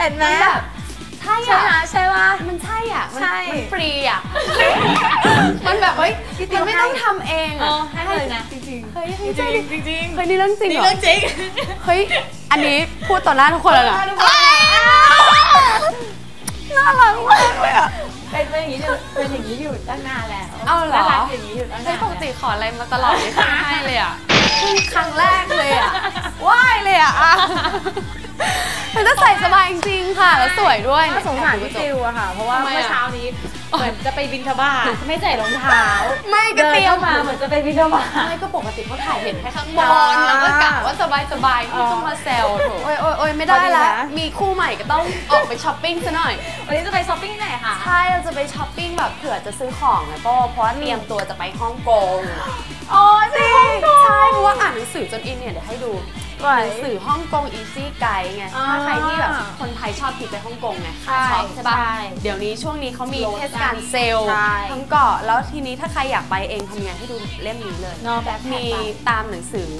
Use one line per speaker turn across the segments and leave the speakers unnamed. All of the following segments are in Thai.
มันใช่อะมัน
ใช่
มันฟรีอะมันแบบเฮ้ย
พี่ติ๊
มั
วน
ไม่
ให้
ต้องทำเอง
เอ
อะ
อให้เลยนะ
จริง
เฮ้ย
ๆ
ให้
จ
ใจ
ริง
ดิ
ๆจริง
เฮ้ยนี่เรื่องจริง
นี่
เหรอ
เรื่องจริง
เฮ้ยอันนี้พูดต่อหน้าทุกคนเลยเหรอ
ทุกคน
น่ารักมากเลยอะ
เป็นเป็นอย่างนี้อยู่เป็นอย่างนี้อยู่ตั้งนานแล้ว
เอาเหรอ
น่รักอย่างนี้อยู่ตั้ง
เฮ้
นายน
ปกติขออะไรมาตลอดไม่เคยให้เลยอะเพิ่ง ครั้งแรกเลยอะไหว้เลยอะอะมันจะใส่สบายจริงๆค่ะ แล้วสวยด้วย
ก็สงสารพี่ติวอะค่ะ เพราะว่า
ทำไมอะ
เมื่อเช้านี้เหมือนจะไปบินทบาทไม่ใส่รองเท้า
ไม่ก็
เดิน
เตรียม
เข้ามาเหมือนจะไปบินทบาท
ไม่ก็ปกติเขาถ่ายเห็นแค่ข้างบ
อ่
นาแล้วก็กะว่าสบายสบายๆ
อ๋อ
ที่จะมาแซวโถโอ้ยโอ้ยโอ้ยไม่ได้
พอดี
ละ
นะ
มีคู่ใหม่ก็ต้องออกไปช้อปปิ้งซะหน่อย
วันนี้จะไปช้อปปิ้งที่ไหนคะ
ใช่เราจะไปช้อปปิ้งแบบเผื่อจะซื้อของไงโป้เพราะว่าเตรียมตัวจะไปฮ่องกง
อ๋อจริง
สือจนอินเนี่ยเดี๋ยวให้ดู
ไหว
หนังสือฮ่องกง Easy Guide ไง
อ่า
ถ้าใครที่แบบคนไทยชอบทริปไปฮ่องกงไง
ใช่
ชอบใช่ปะ
ใช่
เดี๋ยวนี้ช่วงนี้เขามี
ลด
เทศกาลเซลล์
ใช่
ทั้งเกาะแล้วทีนี้ถ้าใครอยากไปเองทำยังไงให้ดูเล่มนี้เลย
เนอะแบบ
มีตามหนังสือ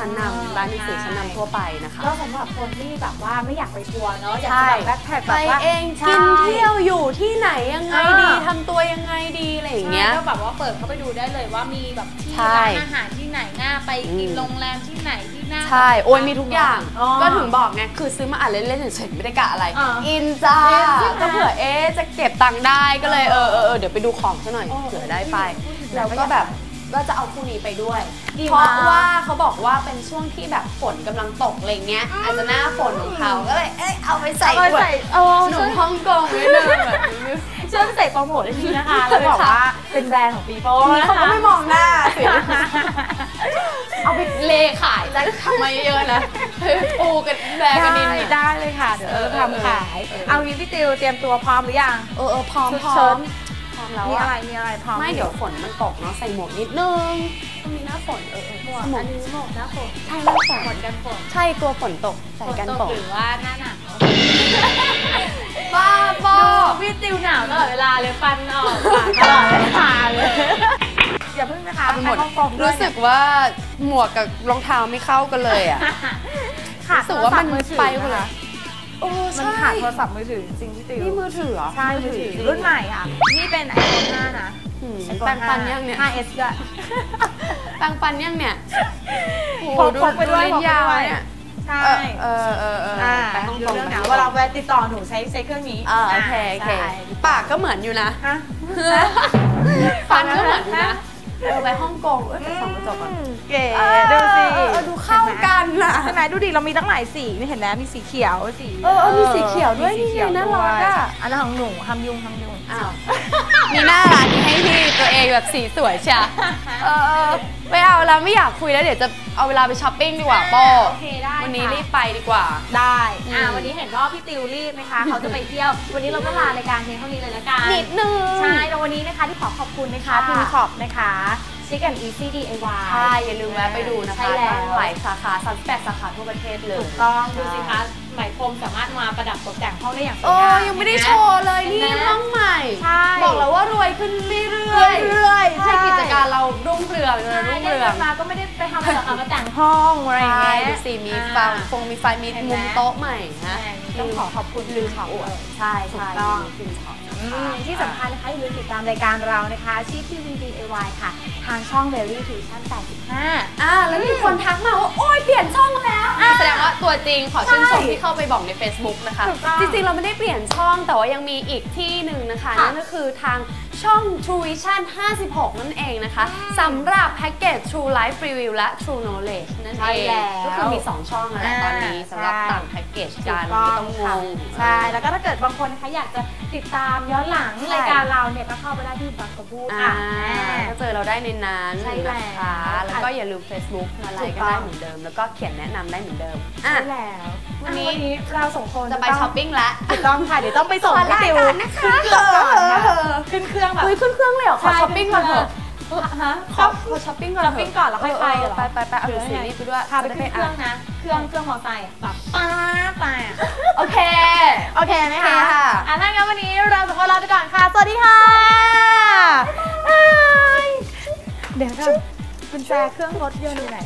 ชั้น
อ่านำ
ร้านหนังสือ
ใช่
ชั้นนำทั่วไปนะคะ
ก็สำหรับคนที่แบบว่าไม่อยากไปทัวร์เนาะอยาก
ใช่
จะแบบแบ็คแพ็ค
ไป
แบบว่า
เอง
ใช่
กินเที่ยวอยู่ที่ไหนยังไง
อ่า
ดีทำตัวยังไงดีอะไรอย่างเงี้ย
ใช่ก็แบบว่าเปิดเข้าไปดูได้เลยว่ามีแบบที่
ใช่
ร้านอาหารที่ไหนน่าไปกิน
อืม
โรงแรมที่ไหนที่น่า
ใช่โอ้ยมีทุกอย่าง
อ๋อ
ก็ถึงบอกไงคือซื้อมาอ่านเล่นๆเฉยๆไม่ได้กะอะไร
อ่า
อินจ้า
อินใช่ไหม
ก็เผื่อเอ๊ะจะเก็บตังค์ได้ก็เลยเออเออเออเดี๋ยวไปดูของซะหน่อย
โอ้
เผื่อได้ไป
พูดถึง
แล้วก็แบบ ก็จะเอาคู่นี้ไปด้วย
ดี
เพราะ
มาก
ว่าเขาบอกว่าเป็นช่วงที่แบบฝนกำลังตกอะไรเงี้ยอาจจะหน้าฝนของเขาก็เลยเอ้ยเอาไปใส่
เอาไปใส่
แบบ
เออ
หนุ่
ช่ว
ม
ย
ฮ่องกงนิดนึงแบบนี้
ช่วยใส่โปรโมทได้ทีนะคะแล้วบอกว่าเป็นแบรนด์ของปีโป้นะ
เขาก็
คะ
ไม่มองหน้าสิเอาไปเลขายจะทำมาเยอะๆนะเฮ้ยปูกันแบกกันดิน
ได้
เนี่ย
ได้เลยค่ะ เดี๋ยวเราจะทำขาย
เออเออ
เอางี้พี่ติวเตรียมตัวพร้อมหรือยัง
เออเออพร้อม
ชุด
พร้อ
เชิ้
ม
ต
พ ร้อมแล้ว
มี
อะ
อะไรมีอะไรพร้อม
ไม่เดี๋ยวฝนมันตกเนาะใส่หมวกนิดนึงต้องมีหน้าฝนเออเออ
หมวก
หมว
อั
ก
นนี้หมวกหน้าฝน
ใช่หน้าฝน
ฝนกันฝน
ใช่กลัวฝนตกใส่กัน
ฝ
ฝ
ต
น
หรือว่าหน้าหนาว
บ้าบอ
ดูพี่ติวหนาวตลอดเวลาเลยฟันออกปากตลอดเวลาเลยอย่าเพิ่งนะคะ
เอาไปหมด
ไปฮ่องกงด้วย
รู้สึกว่าหมวกกับรองเท้าไม่เข้ากันเลยอะ
ขาด
รู้สึกว่ามัน
โทรศัพท์อถือ
ไปหมดเลย
นะคะ
โอ้
มันขาดโทรศัพท์มือถือจริงๆพี่ติว
นี่มือถือเหรอ
ใช่มือถือรุ่นใหม่ค่ะ นี่เป็น iPhone 5 นะ
อืม
iPhone
แปรงฟันยังเนี่ย
5S ด้วย
แปรงฟันยังเนี่ยโอ้
พก
ดู
พกไปด้วย
ลิ้นยาว
พกไปด้วย
เนี่ย
ใช่
เออเออเออเออ
อ่า
ไปฮ่อง
ดู
กง
เรื่องหนาว
ไป
เวลาแวะติดต่อหนูใช้ใช้เครื่องนี้
อ่าโอเคโอเค
ใช่
ปากก็เหมือนอยู่นะ
ฮะ
ฟันก็เหมือนอยู่นะ เออไปฮ่องกงเออไปส่องกระจกก่อน
เก๋ดูสิ
เออเออดูเข้ากันน่ะ
ใช่ไหมดูดิเรามีตั้งหลายสีไม่เห็นไหมมีสีเขียวสี
เออเออมีสีเขียวด้วย
มีสีเขียว
นี่ไงน่า
ด้ว
รั
ย
กอะ
อันนั้นของหนูทำยุงทำยุง
อ้าวมีหน้าร้านนี้ให้พี่ตัวเองแบบสีสวยใช่เออเออไม่เอาแล้วไม่อยากคุยแล้วเดี๋ยวจะเอาเวลาไปช้อปปิ้งดีกว่าโป้
โอเคได้
วันนี้
ค่ะ
รีบไปดีกว่า
ได้อ่า
อืม
วันนี้เห็นว่าพี่ติวรีบนะคะเขาจะไปเที่ยว วันนี้เราก็ลารายการเพียงเท่านี้เลยละกัน
นิดนึง
ใช่แล้ ววันนี้นะคะที่ขอขอบคุณนะคะ
ค่ะ
พิมช็อปนะคะชิคแอนอีซี่ดีไอวาย
ใช่ อย่าลืมแวะไปดูนะคะ
ใช่แล้ว
ตั้งหลายสาขา 38 สาขาทั่วประเทศเลย
ถูกต้อง ดูสิคะ ไหมพรมสามารถมาประดับตกแต่งห้องได้อย่างสวย
โอ้
งาม
ยังไม่ได้โชว์เลยนี่
เห็นไหม
ห้องใหม่
ใช่
บอกแล้วว่ารวยขึ้นเรื่อยๆ
เรื่อยๆ
ใช่กิจการเรารุ่งเรืองเลย
ใช่
รุ่ง
ได้
เรือ
เงิ
ง
นมาก็ไม่ได้ไปทำอะไรหรอกค่ะมาแต่งห้องอะไรอย่าง
ใช่
เงี้ย
ดูสิมี
อ่า
ฟังฟงมีไฟมี
เห็นไหม
มุมโต๊ะใหม่นะ
ใช่ต้องขอขอบคุณลืมขออวด
ใช่
ถู
ใช่
กต้อง
ฟินช็อป
อืมที่สำคัญนะคะอย่าลืมติดตามรายการเรานะคะชีพทีวีดีไอวายค่ะ ทางช่อง Very Fusion 85
อ่าแล้วมีคนทักมาว่า โอ้ยเปลี่ยนช่องแล้ว
อ่า
แสดงว่าตัวจริงขอชื่นชม
ใช่
ที่เข้าไปบอกใน Facebook นะคะ
ถูกต้อง
จริงๆ เราไม่ได้เปลี่ยนช่องแต่ว่ายังมีอีกที่หนึ่งนะคะ
ค่ะ
นั่นก็คือทางช่อง True Vision 56 นั่นเองนะคะสำหรับแพ็กเกจ True Life Review และ True Knowledge นั่น
ใช่
เอง
แล้ว
ก็คือมี 2 ช่องแล้วแหละตอนนี้
อ่า
สำหรับ
ใช่
ต่างแพ็กเกจกัน
ถู
ไม่
ก
ต้องง
ค่ะ
ง
ใช่ แล้วก็ถ้าเกิดบางคนนะคะอยากจะ ติดตามย้อนหลัง
ใช่
รายการเราเนี่ยก็เข้าไปได้ที่บังกบูด
อ่า
ค่ะ
ก็เจอเราได้ในนั้น
ใช่แล้ว
นะคะแล้วก็อย่าลืม Facebook มาไลค์ก็
ถูกต้
ได้
อง
เหมือนเดิม แล้วก็เขียนแนะนำได้เหมือนเดิมอะ
ใช่แล้ว
วันนี้
วันนี้เราสองคน
จะไป
ต้ง
ช้อปปิ้งแล้ว
ถูกต้องค่ะเดี๋ยวต้องไปส่ง
ขอ
พี่
ลา
ติว
ก่อนนะคะ
ขึ้นเครื่องก่อนค่ะขึ้นเครื่องแบบ
เฮ้ยขึ้นเครื่องเลยเหรอขอช้อปปิ้งก่อนเถอะ
ฮะ
ขอขอช้อปปิ้งก่อน
ช้อปปิ้งก่อนแล้วค่อยไปเหรอ
ไปไปไปเอาหนังสือนี่ไปด้วย
พาไปขึ้นเครื่องนะ เครื่องเครื่องมอไซค์อะแบบป้าบไปอะ
โอเค
โอเคไหม
โอเค
คะ
ค่ะ
อะถ้างั้นวันนี้เราสองคนลาไปก่อนค่ะ สวัสดีค่ะบ๊ายบายเดี๋ยวค่ะกุญแจเครื่องรถยนต์อยู่ไหน